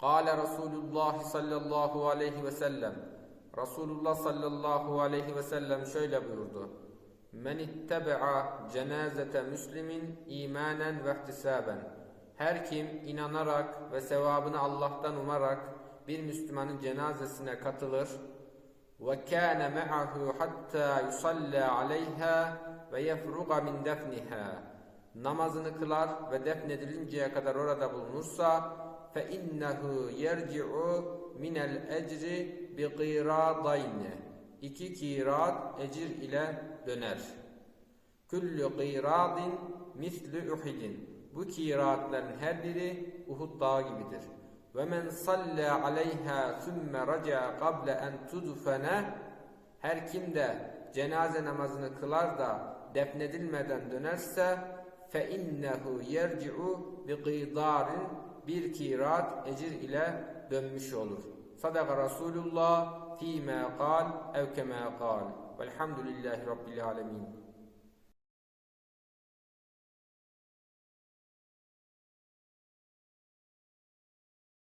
Kale Resulullah sallallahu aleyhi ve sellem. Resulullah sallallahu aleyhi ve sellem şöyle buyurdu. Men ittebe'a cenazete müslimin imanen ve ihtisaben. Her kim inanarak ve sevabını Allah'tan umarak bir Müslümanın cenazesine katılır ve kâne me'ahu hatta yusalla aleyha ve yefruga min defniha. Namazını kılar ve defnedilinceye kadar orada bulunursa fe innehu yerci'u minel ecri bi qîrâdayni. İki kirat ecir ile döner. Küllü qîrâdin mislü uhidin. Bu kiratların her biri Uhud dağı gibidir. Ve men salla aleyha sümme raca kable en tudfene her kim de cenaze namazını kılar da defnedilmeden dönerse fe innehu yerci'u bi qidarin bir kirat ecir ile dönmüş olur. Sadaka Resulullah fîmâ kal ev kemâ kal. Velhamdülillahi Rabbil alemin.